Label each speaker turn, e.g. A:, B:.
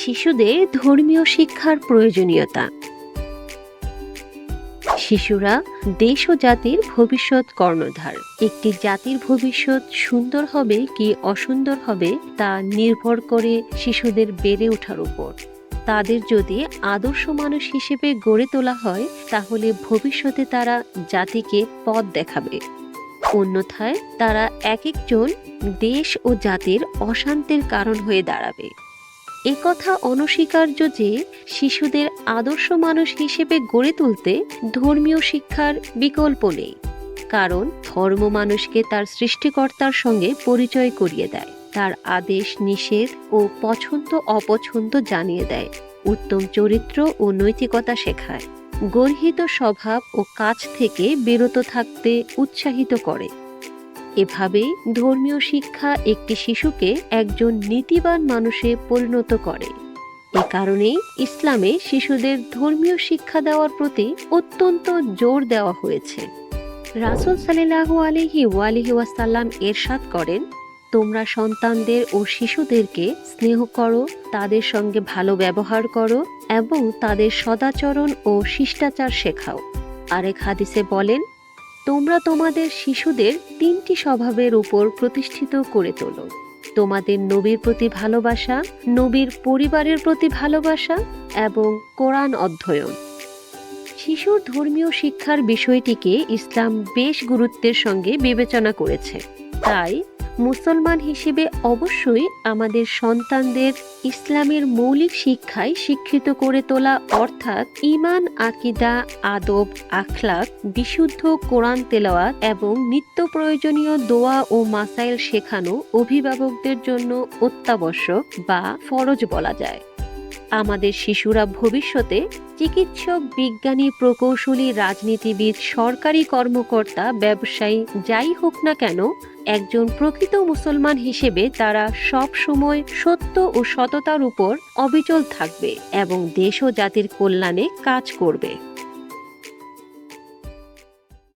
A: শিশুদের ধর্মীয় শিক্ষার প্রয়োজনীয়তা। শিশুরা দেশ ও জাতির ভবিষ্যৎ কর্ণধার। একটি জাতির ভবিষ্যৎ সুন্দর হবে কি অসুন্দর হবে তা নির্ভর করে শিশুদের বেড়ে ওঠার উপর। তাদের যদি আদর্শ মানুষ হিসেবে গড়ে তোলা হয়, তাহলে ভবিষ্যতে তারা জাতিকে পথ দেখাবে। অন্যথায় তারা এক একজন দেশ ও জাতির অশান্তির কারণ হয়ে দাঁড়াবে। একথা অনস্বীকার্য যে শিশুদের আদর্শ মানুষ হিসেবে গড়ে তুলতে ধর্মীয় শিক্ষার বিকল্প নেই। কারণ ধর্ম মানুষকে তার সৃষ্টিকর্তার সঙ্গে পরিচয় করিয়ে দেয়। তার আদেশ, নিষেধ ও পছন্দ অপছন্দ জানিয়ে দেয়। উত্তম চরিত্র ও নৈতিকতা শেখায়। গর্হিত স্বভাব ও কাজ থেকে বিরত থাকতে উৎসাহিত করে। এভাবেই ধর্মীয় শিক্ষা একটি শিশুকে একজন নীতিবান মানুষে পরিণত করে। এ কারণেই ইসলামে শিশুদের ধর্মীয় শিক্ষা দেওয়ার প্রতি অত্যন্ত জোর দেওয়া হয়েছে। রাসুল সাল্লাহ আলহি ওয়ালিহি ওয়াসাল্লাম এরশাদ করেন, তোমরা সন্তানদের ও শিশুদেরকে স্নেহ করো, তাদের সঙ্গে ভালো ব্যবহার করো এবং তাদের সদাচরণ ও শিষ্টাচার শেখাও। আরেক হাদিসে বলেন তোমরা তোমাদের শিশুদের তিনটি স্বভাবের উপর প্রতিষ্ঠিত করে তোলো। তোমাদের নবীর প্রতি ভালোবাসা, নবীর পরিবারের প্রতি ভালোবাসা এবং কোরআন অধ্যয়ন। শিশুর ধর্মীয় শিক্ষার বিষয়টিকে ইসলাম বেশ গুরুত্বের সঙ্গে বিবেচনা করেছে। তাই মুসলমান হিসেবে অবশ্যই আমাদের সন্তানদের ইসলামের মৌলিক শিক্ষায় শিক্ষিত করে তোলা অর্থাৎ ইমান আকিদা, আদব, আখলাক, বিশুদ্ধ কোরআন তেলাওয়াত এবং নিত্য প্রয়োজনীয় দোয়া ও মাসাইল শেখানো অভিভাবকদের জন্য অত্যাবশ্যক বা ফরজ বলা যায়। আমাদের শিশুরা ভবিষ্যতে চিকিৎসক, বিজ্ঞানী, প্রকৌশলী, রাজনীতিবিদ, সরকারি কর্মকর্তা, ব্যবসায়ী, যাই হোক না কেন একজন প্রকৃত মুসলমান হিসেবে তারা সব সময় সত্য ও সততার উপর অবিচল থাকবে এবং দেশ ও জাতির কল্যাণে কাজ করবে।